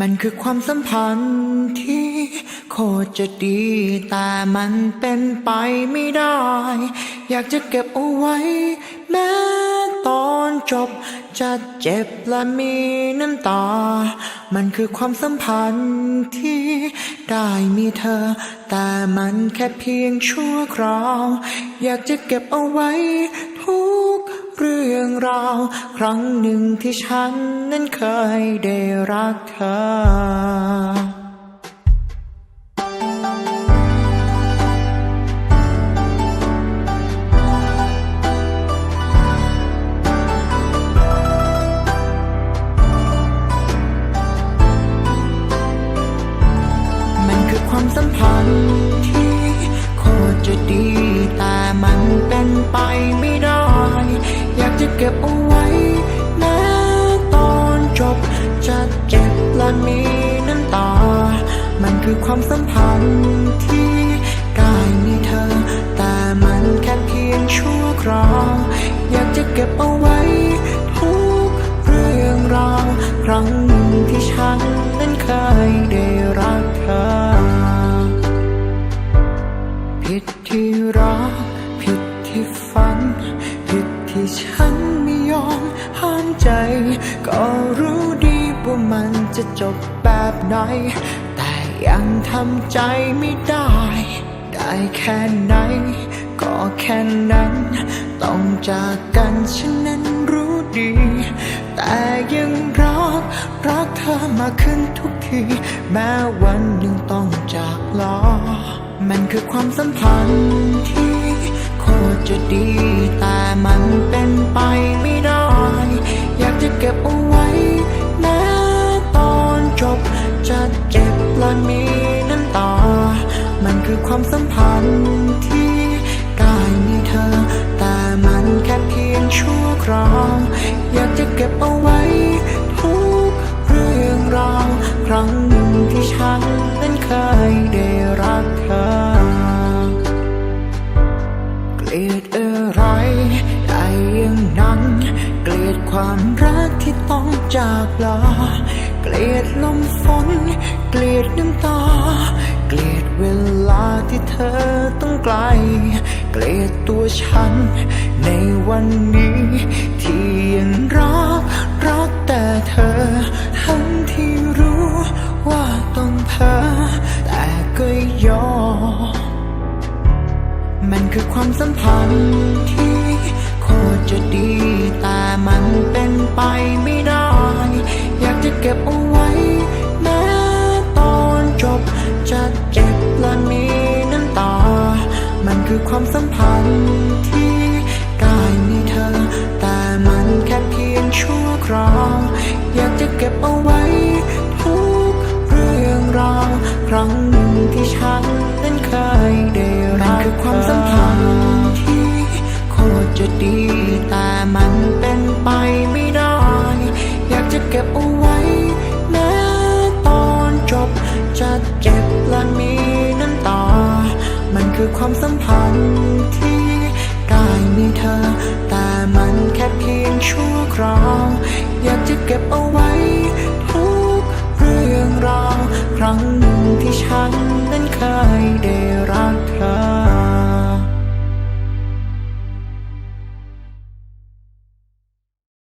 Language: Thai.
มันคือความสัมพันธ์ที่โคตรจะดี แต่มันเป็นไปไม่ได้ อยากจะเก็บเอาไว้ แม้ตอนจบ จะเจ็บและมีน้ำตา มันคือความสัมพันธ์ที่ได้มีเธอ แต่มันแค่เพียงชั่วคราว อยากจะเก็บเอาไว้ เรื่องราว ครั้งหนึ่งที่ฉันนั้นเคยได้รักเธอมันคือความสัมพันธ์ที่โคตรจะดี แต่มันเป็นไปไม่ จะเก็บเอาไว้แม้ตอนจบจะเจ็บและมีน้ำตา มันคือความสัมพันธ์ที่ได้มีเธอ แต่มันแค่เพียงชั่วคราวอยากจะเก็บเอาไว้ ทุกเรื่องราวครั้งหนึ่งที่ฉันนั้นเคยได้รักเธอ ใจ ก็รู้ดีว่ามันจะจบแบบไหน แต่ยังทำใจไม่ได้ ได้แค่ไหน ก็แค่นั้น ต้องจากกันฉันนั้นรู้ดี แต่ยังรัก รักเธอมาขึ้นทุกที แม้วันหนึ่งต้องจากลามันคือความสัมพันธ์ที่โคตรจะดี แต่มันเป็นไปไม่ได้ มันคือความสัมพันธ์ที่ได้มีเธอ แต่มันแค่เพียงชั่วคราว อยากจะเก็บเอาไว้ ทุกเรื่องราว ครั้งหนึ่งที่ฉันนั้นเคยได้รักเธอ เกลียดอะไรได้ย่างนั้น เกลียดความรักที่ต้องจากลาเกลียดลมฝน เกลียดน้ำตา เกลียดเวลา ที่เธอต้องไกล เกลียดตัวฉัน ในวันนี้ ที่ยังรัก รักแต่เธอ ทั้งที่รู้ว่าต้องเธอแต่ก็ยอมมันคือความสัมพันธ์ที่โคตรจะดี แต่มันเป็นไป คือความสัมพันธ์ที่ได้มีเธอ แต่มันแค่เพียงชั่วคราวอยากจะเก็บเอาไว้ ทุกเรื่องราวครั้งหนึ่งที่ฉันนั้นเคยได้รักคือความสัมพันธ์ที่โคตรจะดี แต่มันเป็นไปไม่ได้ อยากจะเก็บเอาไว้ คือความสัมพันธ์ที่ได้มีเธอ แต่มันแค่เพียงชั่วคราว อยากจะเก็บเอาไว้ ทุกเรื่องราว ครั้งหนึ่งที่ฉันนั้นเคยเดียว